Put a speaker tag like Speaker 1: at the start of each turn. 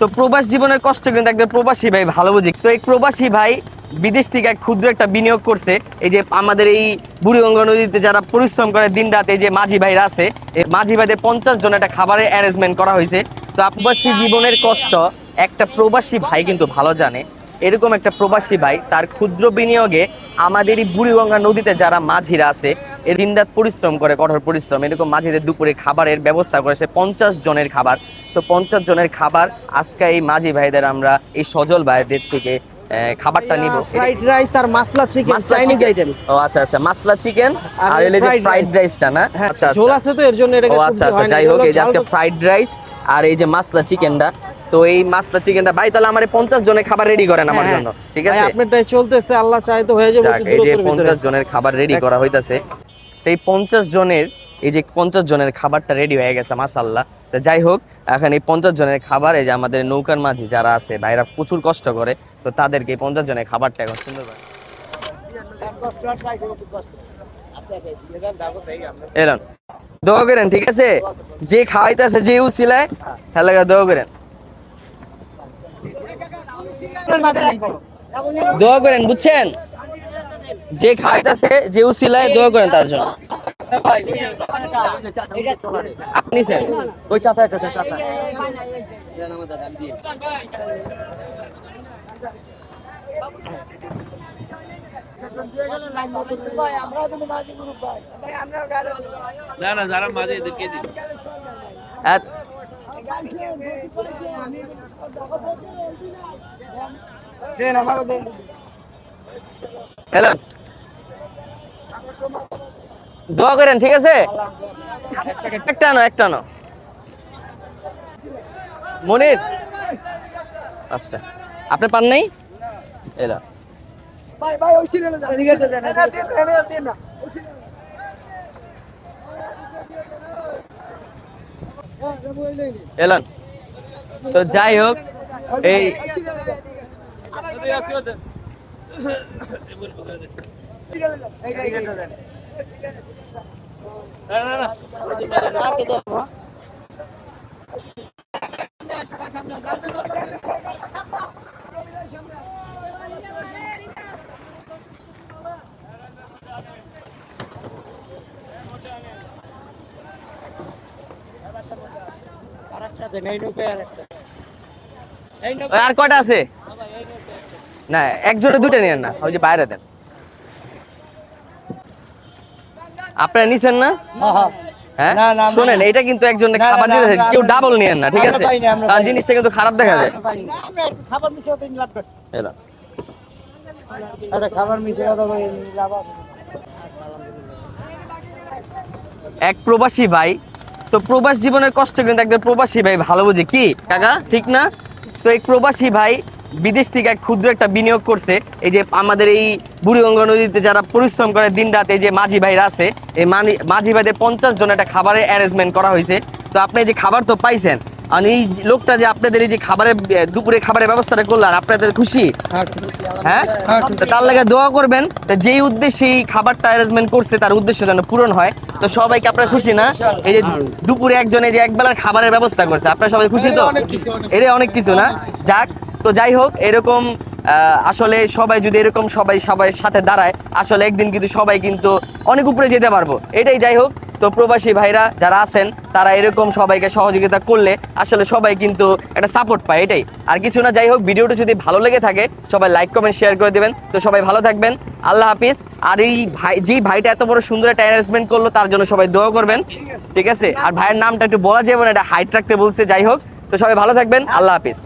Speaker 1: তো প্রবাস জীবনের কষ্ট কিন্তু একটা প্রবাসী ভাই, ভালো বুঝি। তো এই প্রবাসী ভাই বিদেশ থেকে ক্ষুদ্র একটা বিনিয়োগ করছে। এই যে আমাদের এই বুড়িগঙ্গা নদীতে যারা পরিশ্রম করে দিন রাতে যে মাঝি ভাইরা আছে, এই মাঝি ভাইদের পঞ্চাশ জন একটা খাবারের অ্যারেঞ্জমেন্ট করা হয়েছে। তো আপবাসী জীবনের কষ্ট, একটা প্রবাসী ভাই কিন্তু ভালো জানে। এরকম একটা প্রবাসী ভাই তার ক্ষুদ্র বিনিয়োগে আমাদের এই বুড়িগঙ্গা নদীতে যারা মাঝিরা আছে এর দিনরাত পরিশ্রম করে কঠোর পরিশ্রম এরকম মাঝিদের দুপুরে খাবারের ব্যবস্থা করেছে পঞ্চাশ জনের খাবার। তো পঞ্চাশ জনের খাবার আজকে এই মাঝি ভাইদের আমরা এই সজল ভাইদের থেকে খাবারটা নিব।
Speaker 2: ফ্রাইড রাইস আর মাসলা চিকেন চাইনিজ আইটেম
Speaker 1: ও আচ্ছা আচ্ছা মাসলা চিকেন
Speaker 2: আর
Speaker 1: এলে যে ফ্রাইড। রাইসটা না?
Speaker 2: হ্যাঁ
Speaker 1: আচ্ছা
Speaker 2: ঝোল
Speaker 1: আচ্ছা
Speaker 2: আছে তো এর জন্য
Speaker 1: ও আচ্ছা আচ্ছা যাই হোক এই যে আজকে ফ্রাইড রাইস আর এই যে মাসলা চিকেনটা তো এই মাসলা চিকেনটা ভাই তাহলে আমার পঞ্চাশ জনের খাবার রেডি করেন আমার
Speaker 2: হ্যাঁ,
Speaker 1: জন্য ঠিক
Speaker 2: ভাই,
Speaker 1: আছে?
Speaker 2: আপনারটাই চলতেছে আল্লাহ চাই তো হয়ে যাবে
Speaker 1: এই যে। পঞ্চাশ জনের খাবার রেডি করা হইতাছে। এই পঞ্চাশ জনের এই যে পঞ্চাশ জনের খাবারটা রেডি হয়ে গেছে মাসাল্লাহ তো যাই হোক এখন এই পঞ্চাশ জনের খাবার এই যে আমাদের নৌকার মাঝি যারা আছে ভাইরা প্রচুর কষ্ট করে তো তাদেরকে এই পঞ্চাশ জনের খাবারটা এখন সুন্দর এলেন। দোয়া করেন ঠিক আছে? যে খাওয়াইতেছে যে উচিলায় হেলাকা দোয়া করেন। দোয়া করেন বুঝছেন? যে খাইতেছে যে উসিলায় দোয়া করেন তার জন্য। আপনি স্যার ওই চাচা একটা চাচা।
Speaker 3: না না যারা মাঝে এদেরকে দিন
Speaker 1: হ্যালো। দোয়া করেন ঠিক আছে? একটা আনো একটা আনো। মনির। পাঁচটা। আপনি পান নাই? এলা। এলান। তো যাই হোক এই
Speaker 3: না না
Speaker 1: আর কটা আছে? না একজনে দুটো নিয়েন না ওই যে বাইরে দেন। আপনারা নিছেন না? হ্যাঁ?
Speaker 2: না, না,
Speaker 1: শোনেন এটা কিন্তু একজন খাবার দিতে কেউ ডাবল নিয়েন না ঠিক আছে? কারণ জিনিসটা কিন্তু খারাপ দেখা যায়।
Speaker 2: খাবার মিশে লাভ
Speaker 1: এলা।
Speaker 2: খাবার মিশে লাভ
Speaker 1: এক প্রবাসী ভাই তো প্রবাস জীবনের কষ্ট কিন্তু একটা প্রবাসী ভাই ভালো বুঝে। কি? কাকা, ঠিক না? তো এই প্রবাসী ভাই বিদেশ থেকে এক ক্ষুদ্র একটা বিনিয়োগ করছে। এই যে আমাদের এই বুড়িগঙ্গা নদীতে যারা পরিশ্রম করে দিন রাতে যে মাঝি ভাইরা আছে, এই মাঝি ভাইদের পঞ্চাশ জন একটা খাবারের অ্যারেঞ্জমেন্ট করা হয়েছে। তো আপনি যে খাবার তো পাইছেন আর এই লোকটা যে আপনাদের এই যে খাবারের দুপুরে খাবারের ব্যবস্থাটা করলেন আপনাদের খুশি? হ্যাঁ তার লাগে দোয়া করবেন। তো যেই উদ্দেশ্যে এই খাবারটা অ্যারেঞ্জমেন্ট করছে তার উদ্দেশ্য যেন পূরণ হয়। তো সবাইকে আপনারা খুশি না? এই যে দুপুরে একজনে যে একবেলার খাবারের ব্যবস্থা করছে আপনারা সবাই খুশি তো? এটা অনেক কিছু না? যাক তো যাই হোক এরকম আহ, আসলে সবাই যদি এরকম সবাই সবাই সাথে দাঁড়ায় আসলে একদিন কিন্তু সবাই কিন্তু অনেক উপরে যেতে পারব। এটাই যাই হোক তো প্রবাসী ভাইরা যারা আছেন তারা এরকম সবাইকে সহযোগিতা করলে আসলে সবাই কিন্তু একটা সাপোর্ট পায় এটাই। আর কিছু না যাই হোক ভিডিওটা যদি ভালো লেগে থাকে সবাই লাইক কমেন্ট শেয়ার করে দেবেন। তো সবাই ভালো থাকবেন আল্লাহ হাফিজ। আর এই ভাই যেই ভাইটা এত বড় সুন্দর একটা অ্যারেঞ্জমেন্ট করল তার জন্য সবাই দোয়া করবেন ঠিক আছে। আর ভাইয়ের নামটা একটু বলা যাবে না এটা হাইট রাখতে বলছে যাই হোক। তো সবাই ভালো থাকবেন আল্লাহ হাফিজ।